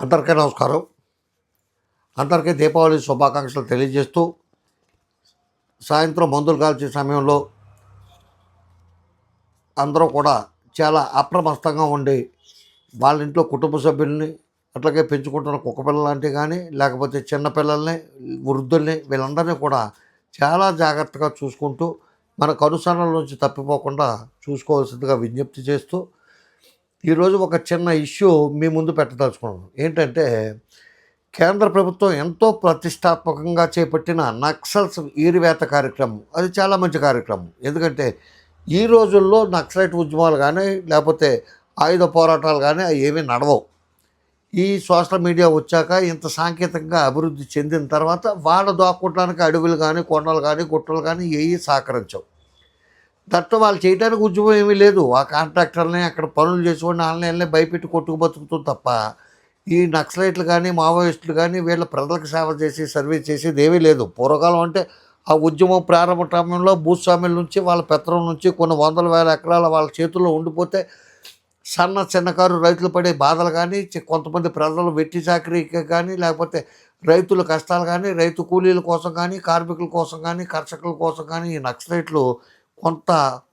అందరికీ నమస్కారం. అందరికీ దీపావళి శుభాకాంక్షలు తెలియజేస్తూ సాయంత్రం మందులు కాల్చే సమయంలో అందరూ కూడా చాలా అప్రమస్తంగా ఉండి వాళ్ళ ఇంట్లో కుటుంబ సభ్యుల్ని అట్లాగే పెంచుకుంటున్న కుక్కపిల్ల లాంటివి కానీ లేకపోతే చిన్నపిల్లల్ని వృద్ధుల్ని వీళ్ళందరినీ కూడా చాలా జాగ్రత్తగా చూసుకుంటూ మన కనుసరణల నుంచి తప్పిపోకుండా చూసుకోవాల్సిందిగా విజ్ఞప్తి చేస్తూ ఈరోజు ఒక చిన్న ఇష్యూ మీ ముందు పెట్టదలుచుకున్నాను. ఏంటంటే కేంద్ర ప్రభుత్వం ఎంతో ప్రతిష్టాత్మకంగా చేపట్టిన నక్సల్స్ ఈరివేత కార్యక్రమం. అది చాలా మంచి కార్యక్రమం. ఎందుకంటే ఈ రోజుల్లో నక్సలైట్ ఉద్యమాలు కానీ లేకపోతే ఆయుధ పోరాటాలు కానీ అవి ఏమీ నడవవు. ఈ సోషల్ మీడియా వచ్చాక ఇంత సాంకేతికంగా అభివృద్ధి చెందిన తర్వాత వాళ్ళ దాక్కోవడానికి అడవులు కానీ కొండలు కానీ గుట్టలు కానీ ఏవి సహకరించవు. దాంట్లో వాళ్ళు చేయడానికి ఉద్యమం ఏమీ లేదు. ఆ కాంట్రాక్టర్ని అక్కడ పనులు చేసుకొని ఆన్లైన్లో భయపెట్టి కొట్టుకు బతుకుతుంది తప్ప ఈ నక్సలైట్లు కానీ మావోయిస్టులు కానీ వీళ్ళ ప్రజలకు సేవ చేసి సర్వీస్ చేసేది ఏమీ లేదు. పూర్వకాలం అంటే ఆ ఉద్యమం ప్రారంభ సమయంలో భూస్వాముల నుంచి వాళ్ళ పెత్రం నుంచి కొన్ని వందల వేల ఎకరాల వాళ్ళ చేతుల్లో ఉండిపోతే సన్న చిన్నకారు రైతులు పడే బాధలు కానీ కొంతమంది ప్రజలు వెట్టి చాకరీకి కానీ లేకపోతే రైతుల కష్టాలు కానీ రైతు కూలీల కోసం కానీ కార్మికుల కోసం కానీ కర్షకుల కోసం కానీ ఈ నక్సలైట్లు కొంత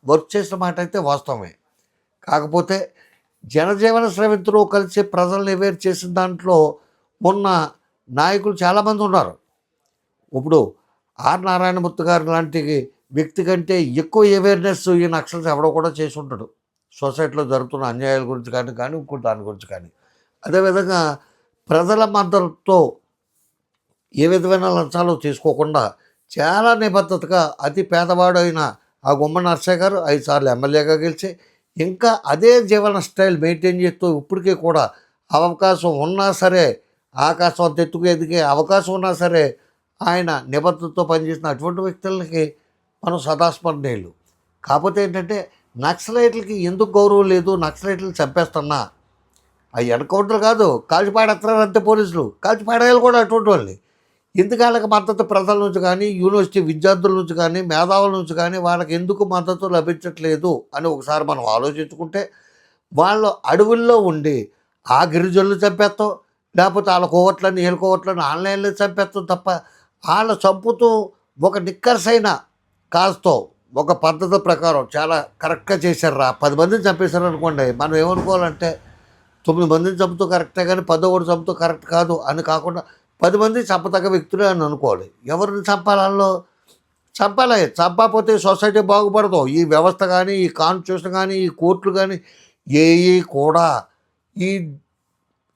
వర్క్ చేసిన మాట అయితే వాస్తవమే. కాకపోతే జనజీవన స్రవంతిలో కలిసి ప్రజల్ని వేరు చేసిన దాంట్లో ఉన్న నాయకులు చాలామంది ఉన్నారు. ఇప్పుడు ఆర్ నారాయణమూర్తి గారు లాంటి వ్యక్తి కంటే ఎక్కువ అవేర్నెస్ ఈ నక్సల్స్ ఎవడో కూడా చేసి ఉంటాడు. సొసైటీలో జరుగుతున్న అన్యాయాల గురించి కానీ కానీ ఇంకో దాని గురించి కానీ. అదేవిధంగా ప్రజల మద్దతుతో ఏ విధమైన లంచాలు తీసుకోకుండా చాలా నిబద్ధతగా అతి పేదవాడైన ఆ గుమ్మ నర్సయ్య గారు ఐదు సార్లు ఎమ్మెల్యేగా గెలిచి ఇంకా అదే జీవన స్టైల్ మెయింటైన్ చేస్తూ ఇప్పటికీ కూడా అవకాశం ఉన్నా సరే ఆకాశం తెత్తుకు ఎదిగే అవకాశం ఉన్నా సరే ఆయన నిబద్ధతతో పనిచేసిన అటువంటి వ్యక్తులకి మనం సదాస్మరణీయులు. కాకపోతే ఏంటంటే నక్సలైట్లకి ఎందుకు గౌరవం లేదు నక్సలైట్లు చంపేస్తున్నా? అవి ఎన్కౌంటర్ కాదు కాల్చిపాడేస్తున్నారు అంతే పోలీసులు. కాల్చిపాడేయాలి కూడా అటువంటి వాళ్ళని ఎందుకు వాళ్ళకి మద్దతు ప్రజల నుంచి కానీ యూనివర్సిటీ విద్యార్థుల నుంచి కానీ మేధావుల నుంచి కానీ వాళ్ళకి ఎందుకు మద్దతు లభించట్లేదు అని ఒకసారి మనం ఆలోచించుకుంటే వాళ్ళు అడవుల్లో ఉండి ఆ గిరిజనులు చంపేస్తాం లేకపోతే వాళ్ళ కోవట్లని వీళ్ళ కోవట్లని ఆన్లైన్లో చంపేస్తాం తప్ప వాళ్ళ చంపుతూ ఒక నిక్కర్సైన కాస్తో ఒక పద్ధతి ప్రకారం చాలా కరెక్ట్గా చేశారా పది మందిని చంపేశారు అనుకోండి. మనం ఏమనుకోవాలంటే తొమ్మిది మందిని చంపుతూ కరెక్టే కానీ పదో ఒకటి చంపుతూ కరెక్ట్ కాదు అని కాకుండా పది మంది చంపతగ్గ వ్యక్తులే అని అనుకోవాలి. ఎవరిని చంపాలలో చంపాలి. చంపకపోతే సొసైటీ బాగుపడదు. ఈ వ్యవస్థ కానీ ఈ కాన్స్టిట్యూషన్ కానీ ఈ కోర్టులు కానీ ఏవి కూడా ఈ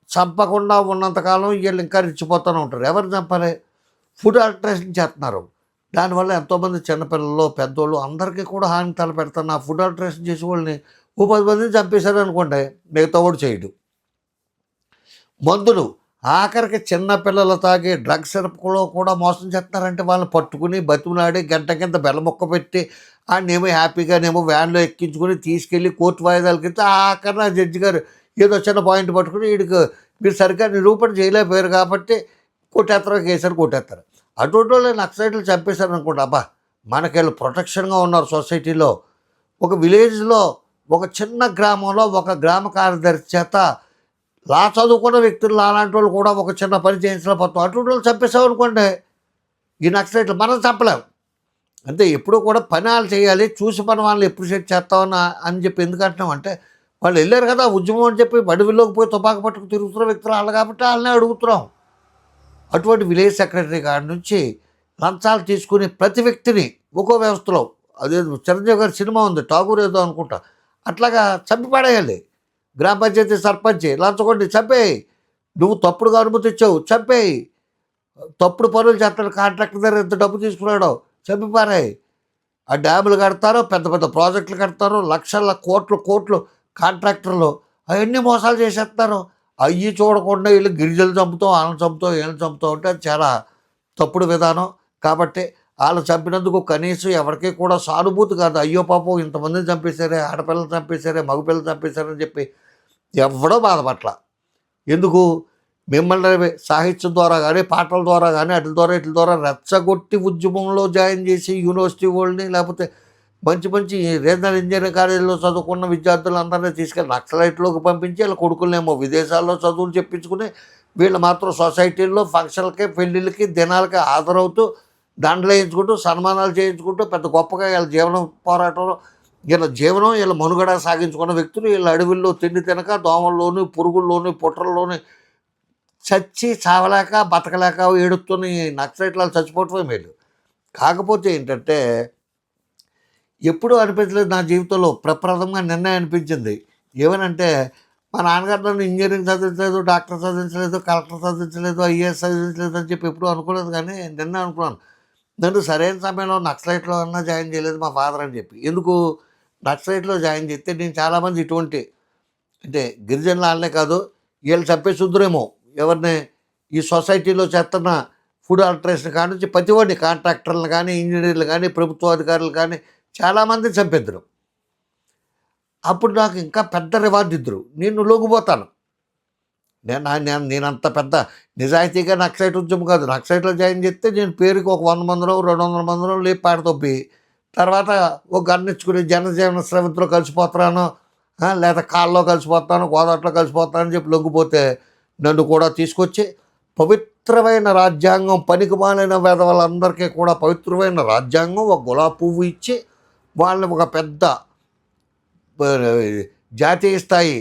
చంపకుండా ఉన్నంతకాలం వీళ్ళు ఇంకా రెచ్చిపోతూనే ఉంటారు. ఎవరు చంపాలి? ఫుడ్ ఆల్టరేషన్ చేస్తున్నారు. దానివల్ల ఎంతోమంది చిన్నపిల్లలు పెద్దోళ్ళు అందరికీ కూడా హాని తలపెడతాను ఆ ఫుడ్ ఆల్టరేషన్ చేసే వాళ్ళని ఓ పది మందిని చంపేశారు అనుకోండి మిగతా వాడు చేయడు. మందులు ఆఖరికి చిన్న పిల్లలు తాగే డ్రగ్స్ సిరప్లో కూడా మోసం చేస్తున్నారంటే వాళ్ళని పట్టుకుని బతిమలాడి గంట కింద బెల్లముక్క పెట్టి ఆడనేమో హ్యాపీగానేమో వ్యాన్లో ఎక్కించుకొని తీసుకెళ్ళి కోర్టు వాయిదాలకి ఇస్తే ఆఖరిన జడ్జి గారు ఏదో చిన్న పాయింట్ పట్టుకుని వీడికి మీరు సరిగ్గా నిరూపణ చేయలేకపోయారు కాబట్టి కొట్టేస్తారు కేసారి కొట్టేస్తారు. అటువంటి వాళ్ళు నక్సలైట్లు చంపేశారు అనుకోండి అబ్బా మనకి వీళ్ళు ప్రొటెక్షన్గా ఉన్నారు సొసైటీలో. ఒక విలేజ్లో ఒక చిన్న గ్రామంలో ఒక గ్రామ కార్యదర్శి చేత లా చదువుకున్న వ్యక్తులు అలాంటి వాళ్ళు కూడా ఒక చిన్న పని చేయించలేకపోతాం అటువంటి వాళ్ళు చంపేసామనుకోండి ఈ నక్సలైట్లు మనం చంపలేము అంటే ఎప్పుడూ కూడా పని వాళ్ళు చేయాలి చూసి మనం వాళ్ళని ఎప్రిషియేట్ చేస్తామని అని చెప్పి ఎందుకు అంటే వాళ్ళు వెళ్ళారు కదా ఉద్యమం అని చెప్పి బడివిల్లోకి పోయి తుపాకు పట్టుకు తిరుగుతున్న వ్యక్తులు వాళ్ళు కాబట్టి వాళ్ళనే అడుగుతున్నాం. అటువంటి విలేజ్ సెక్రటరీ గారి నుంచి లంచాలు తీసుకుని ప్రతి వ్యక్తిని ఒక్కో వ్యవస్థలో అదే చిరంజీవి గారి సినిమా ఉంది ఠాగూర్ ఏదో అనుకుంటా అట్లాగా చంపి పడేయాలి. గ్రామ పంచాయతీ సర్పంచ్ లంచగొండి చంపేయి. నువ్వు తప్పుడుగా అనుమతి ఇచ్చావు చంపేయి. తప్పుడు పనులు చేస్తాడు కాంట్రాక్టర్ దగ్గర ఎంత డబ్బు తీసుకున్నాడో చంపిపారాయి ఆ డ్యాములు కడతారు పెద్ద పెద్ద ప్రాజెక్టులు కడతారు లక్షల కోట్లు కోట్లు కాంట్రాక్టర్లు అవన్నీ మోసాలు చేసేస్తారు అయ్యి చూడకుండా వీళ్ళు గిరిజలు చంపుతాం వాళ్ళని చంపుతాం వీళ్ళని చంపుతాం అంటే అది చాలా తప్పుడు విధానం. కాబట్టి వాళ్ళు చంపినందుకు కనీసం ఎవరికి కూడా సానుభూతి కాదు. అయ్యో పాపం ఇంతమందిని చంపేశారే ఆడపిల్లలు చంపేశారే మగపిల్లలు చంపేశారని చెప్పి ఎవడో బాధపట్ల. ఎందుకు? మిమ్మల్ని సాహిత్యం ద్వారా కానీ పాటల ద్వారా కానీ అట్ల ద్వారా ఇట్ల ద్వారా రెచ్చగొట్టి ఉద్యమంలో జాయిన్ చేసి యూనివర్సిటీ వాళ్ళని లేకపోతే మంచి మంచి రీజనల్ ఇంజనీరింగ్ కాలేజీలో చదువుకున్న విద్యార్థులందరినీ తీసుకెళ్ళి నక్సలైట్లోకి పంపించి వీళ్ళ కొడుకులనేమో విదేశాల్లో చదువులు చెప్పించుకుని వీళ్ళు మాత్రం సొసైటీల్లో ఫంక్షన్లకి పెళ్ళిళ్ళకి దినాలకి హాజరవుతూ దండలు వేయించుకుంటూ సన్మానాలు చేయించుకుంటూ పెద్ద గొప్పగా వీళ్ళ జీవనం పోరాటంలో వీళ్ళ జీవనం వీళ్ళ మనుగడ సాగించుకున్న వ్యక్తులు వీళ్ళ అడవుల్లో తిండి తినక దోమల్లోని పురుగుల్లోని పుట్రల్లోని చచ్చి చావలేక బతకలేక ఏడుస్తున్న ఈ నక్సలైట్లు చచ్చిపోవటమే మేలు కాకపోతే ఏంటంటే ఎప్పుడూ అనిపించలేదు నా జీవితంలో. ప్రప్రథమంగా నిర్ణయం అనిపించింది. ఏమనంటే మా నాన్నగారు నన్ను ఇంజనీరింగ్ చదివించలేదు డాక్టర్ చదివించలేదు కలెక్టర్ చదివించలేదు ఐఏఎస్ చదివించలేదు అని చెప్పి ఎప్పుడూ అనుకోలేదు కానీ నిన్న అనుకున్నాను. నన్ను సరైన సమయంలో నక్సలైట్లో అన్నా జాయిన్ చేయలేదు మా ఫాదర్ అని చెప్పి. ఎందుకు? నక్సలైట్లో జాయిన్ చేస్తే నేను చాలామంది ఇటువంటి అంటే గిరిజనులు వాళ్ళే కాదు వీళ్ళు చంపే ఎవరిని ఈ సొసైటీలో చేస్తున్న ఫుడ్ ఆల్టరేషన్ కాడి నుంచి ప్రతివాడిని కాంట్రాక్టర్లు కానీ ఇంజనీర్లు కానీ ప్రభుత్వ అధికారులు కానీ చాలామంది చంపేద్దరు. అప్పుడు నాకు ఇంకా పెద్ద రివార్డు ఇద్దరు. నేను లొంగిపోతాను నేను నేను నేనంత పెద్ద నిజాయితీగా నక్సైట్ ఉద్యమం కాదు. నక్సైట్లో జాయిన్ చేస్తే నేను పేరుకి ఒక వంద మందిలో రెండు వందల మందిలో లేపి పాడతొప్పి తర్వాత ఒక గన్నిచ్చుకుని జనజీవన శ్రమతో కలిసిపోతున్నాను లేదా కాళ్ళలో కలిసిపోతాను గోదాట్లో కలిసిపోతాను అని చెప్పి లొంగిపోతే నన్ను కూడా తీసుకొచ్చి పవిత్రమైన రాజ్యాంగం పనికిమాలిన వేదవాళ్ళందరికీ కూడా పవిత్రమైన రాజ్యాంగం ఒక గులాబీ పువ్వు ఇచ్చి వాళ్ళని ఒక పెద్ద జాతీయ స్థాయి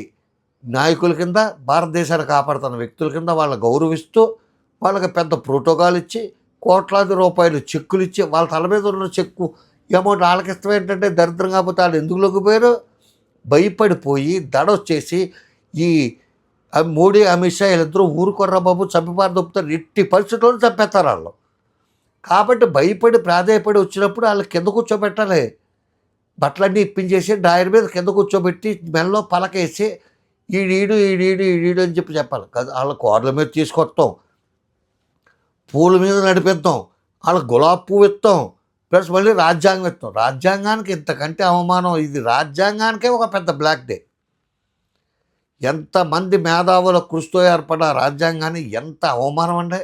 నాయకుల కింద భారతదేశాన్ని కాపాడుతున్న వ్యక్తుల కింద వాళ్ళని గౌరవిస్తూ వాళ్ళకి పెద్ద ప్రోటోకాల్ ఇచ్చి కోట్లాది రూపాయలు చెక్కులు ఇచ్చి వాళ్ళ తల మీద ఉన్న చెక్కు అమౌంట్ వాళ్ళకి ఇష్టం ఏంటంటే దరిద్రం కాకపోతే వాళ్ళు ఎందుకు లొంగిపోయారు? భయపడిపోయి దడ వచ్చేసి ఈ మోడీ అమిత్ షా వీళ్ళిద్దరూ ఊరుకొర్రా బాబు చంపిపారు దొప్పుతారు ఎట్టి పరిస్థితుల్లో చంపేస్తారు వాళ్ళు. కాబట్టి భయపడి ప్రాధాయపడి వచ్చినప్పుడు వాళ్ళు కింద కూర్చోబెట్టాలి. బట్టలన్నీ ఇప్పించేసి డాయర్ మీద కింద కూర్చోబెట్టి మెల్లో పలకేసి ఈడీడు ఈడీడు ఈడీడు అని చెప్పి చెప్పాలి. కదా వాళ్ళ కోడల మీద తీసుకొస్తాం. పూల మీద నడిపిద్దాం. వాళ్ళ గులాబీ పువ్వు ఇస్తాం. ప్లస్ మళ్ళీ రాజ్యాంగత్వం. రాజ్యాంగానికి ఇంతకంటే అవమానం ఇది. రాజ్యాంగానికే ఒక పెద్ద బ్లాక్ డే. ఎంతమంది మేధావుల కృషితో ఏర్పడ రాజ్యాంగాన్ని ఎంత అవమానం అండి.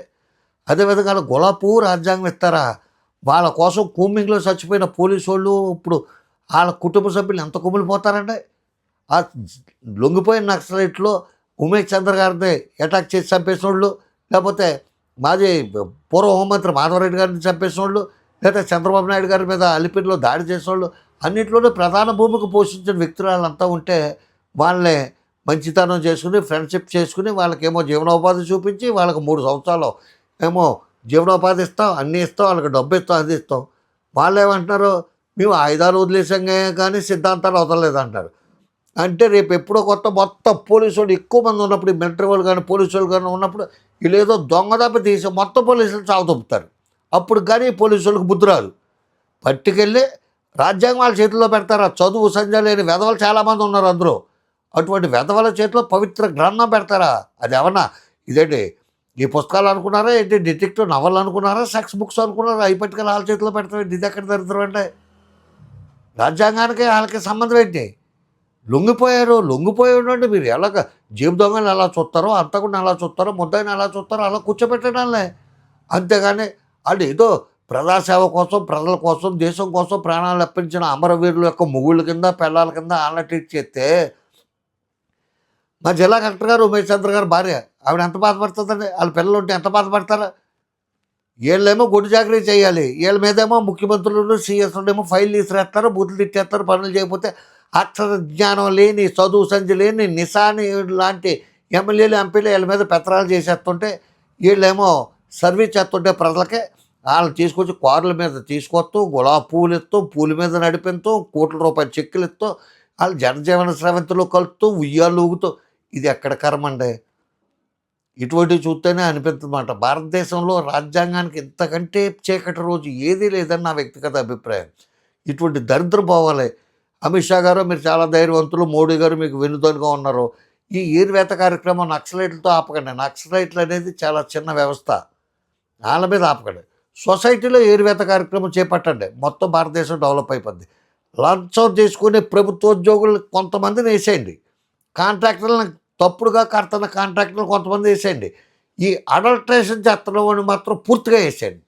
అదేవిధంగా విధంగా గులాబీ రాజ్యాంగం ఇస్తారా? వాళ్ళ కోసం కూమింగ్లో చచ్చిపోయిన పోలీసు వాళ్ళు ఇప్పుడు వాళ్ళ కుటుంబ సభ్యులు ఎంత కుమిలిపోతారండి? ఆ లొంగిపోయిన నక్సలైట్లో ఉమేష్ చంద్ర గారిని అటాక్ చేసి చంపేసిన వాళ్ళు లేకపోతే మాజీ పూర్వ హోంమంత్రి మాధవరెడ్డి గారిని చంపేసిన వాళ్ళు లేదా చంద్రబాబు నాయుడు గారి మీద అలిపిరిలో దాడి చేసిన వాళ్ళు అన్నింటిలోనూ ప్రధాన భూమికి పోషించిన వ్యక్తులు వాళ్ళంతా ఉంటే వాళ్ళని మంచితనం చేసుకుని ఫ్రెండ్షిప్ చేసుకుని వాళ్ళకేమో జీవనోపాధి చూపించి వాళ్ళకి మూడు సంవత్సరాలు ఏమో జీవనోపాధి ఇస్తాం అన్నీ ఇస్తాం వాళ్ళకి డబ్బు ఇస్తాం అది ఇస్తాం. వాళ్ళు ఏమంటున్నారు మేము ఆయుధాలు వదిలేసాం కానీ సిద్ధాంతాలు వదలలేదు అంటారు అంటే రేపు ఎప్పుడో కొత్త మొత్తం పోలీసు వాళ్ళు ఎక్కువ మంది ఉన్నప్పుడు ఈ మిలిటరీ వాళ్ళు కానీ పోలీసు వాళ్ళు కానీ ఉన్నప్పుడు వీళ్ళు ఏదో దొంగ తీసి మొత్తం పోలీసులు చావు తప్పుతారు. అప్పుడు కానీ పోలీసులకు వాళ్ళకి బుద్ధి రాదు. పట్టుకెళ్ళి రాజ్యాంగం వాళ్ళ చేతిలో పెడతారు? చదువు సంధ్య లేని వెధవలు చాలామంది ఉన్నారు అందులో. అటువంటి వెధవల చేతిలో పవిత్ర గ్రంథం పెడతారా? అది ఏమన్నా ఇదేంటి ఈ పుస్తకాలు అనుకున్నారా? ఏంటి డిటెక్టివ్ నవల్ అనుకున్నారా? సెక్స్ బుక్స్ అనుకున్నారా? అవి పట్టుకెళ్ళి వాళ్ళ చేతిలో పెడతారు. ఇది ఎక్కడ దరిద్రం అంటే? రాజ్యాంగానికి వాళ్ళకి సంబంధం ఏంటి? లొంగిపోయారు లొంగిపోయి ఉండండి మీరు. ఎలాగ జీబు దొంగలు ఎలా చూస్తారో అంతకుండా ఎలా చూస్తారో ముద్దాయిని ఎలా చూస్తారో అలా కూర్చోబెట్టడాలే అంతేగాని వాళ్ళు ఏదో ప్రజాసేవ కోసం ప్రజల కోసం దేశం కోసం ప్రాణాలు అర్పించిన అమరవీరుల యొక్క మొగుళ్ళ కింద పిల్లల కింద వాళ్ళ ట్రీట్ చేస్తే మా జిల్లా కలెక్టర్ గారు ఉమేష్ చంద్ర గారు భార్య ఆవిడ ఎంత బాధపడుతుందండి? వాళ్ళ పిల్లలు ఉంటే ఎంత బాధపడతారా? వీళ్ళేమో గుడి జాగ్రత్త చేయాలి. వీళ్ళ మీదేమో ముఖ్యమంత్రులు సీఎస్ ఫైల్ తీసిరేస్తారు బూతులు తిట్టేస్తారు పనులు చేయకపోతే అక్షర జ్ఞానం లేని చదువు సంధి లేని నిశాని లాంటి ఎమ్మెల్యేలు ఎంపీలు వీళ్ళ మీద పెత్తనాలు చేసేస్తుంటే వీళ్ళేమో సర్వీస్ చేస్తుంటే ప్రజలకే వాళ్ళు తీసుకొచ్చి కార్ల మీద తీసుకొస్తూ గులాబీ పూలు ఇస్తాం పూల మీద నడిపిస్తాం కోట్ల రూపాయల చెక్కులు ఇస్తాం వాళ్ళు జనజీవన స్రవంతిలో కలుపుతూ ఉయ్యాలు ఊగుతూ. ఇది ఎక్కడ కర్మండి ఇటువంటివి చూస్తేనే అనిపిస్తుందన్నమాట భారతదేశంలో రాజ్యాంగానికి ఇంతకంటే చీకటి రోజు ఏదీ లేదని నా వ్యక్తిగత అభిప్రాయం. ఇటువంటి దరిద్రం పోవాలి అమిత్ షా గారు మీరు చాలా ధైర్యవంతులు మోడీ గారు మీకు వెనుదనుగా ఉన్నారు. ఈ ఈర్వేత కార్యక్రమం నక్సలైట్లతో ఆపకండి. నక్సలైట్లు అనేది చాలా చిన్న వ్యవస్థ. వాళ్ళ మీద ఆపకండి. సొసైటీలో ఏరువేత కార్యక్రమం చేపట్టండి. మొత్తం భారతదేశం డెవలప్ అయిపోద్ది. లంచం తీసుకునే ప్రభుత్వోద్యోగులు కొంతమందిని వేసేయండి. కాంట్రాక్టర్లను తప్పుడుగా కడుతున్న కాంట్రాక్టర్లు కొంతమంది వేసేయండి. ఈ అడల్ట్రేషన్ చేస్తున్న మాత్రం పూర్తిగా వేసేయండి.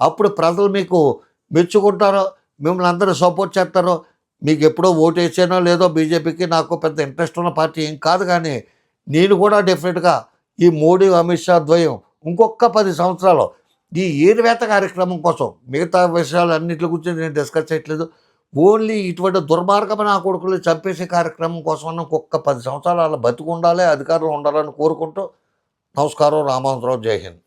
అప్పుడు ప్రజలు మీకు మెచ్చుకుంటారో మిమ్మల్ని అందరూ సపోర్ట్ చేస్తారో మీకు ఎప్పుడో ఓటు వేసానో లేదో బీజేపీకి నాకు పెద్ద ఇంట్రెస్ట్ ఉన్న పార్టీ ఏం కాదు కానీ నేను కూడా డెఫినెట్గా ఈ మోడీ అమిత్ షా ద్వయం ఇంకొక పది సంవత్సరాలు. ఈ ఏరువేత కార్యక్రమం కోసం మిగతా విషయాలు అన్నింటి గురించి నేను డిస్కస్ చేయట్లేదు. ఓన్లీ ఇటువంటి దుర్మార్గమైన ఆ కొడుకులు చంపేసే కార్యక్రమం కోసం ఇంకొక పది సంవత్సరాలు అలా బతికి ఉండాలి అధికారులు ఉండాలని కోరుకుంటూ నమస్కారం రామాంతరావు జై హింద్.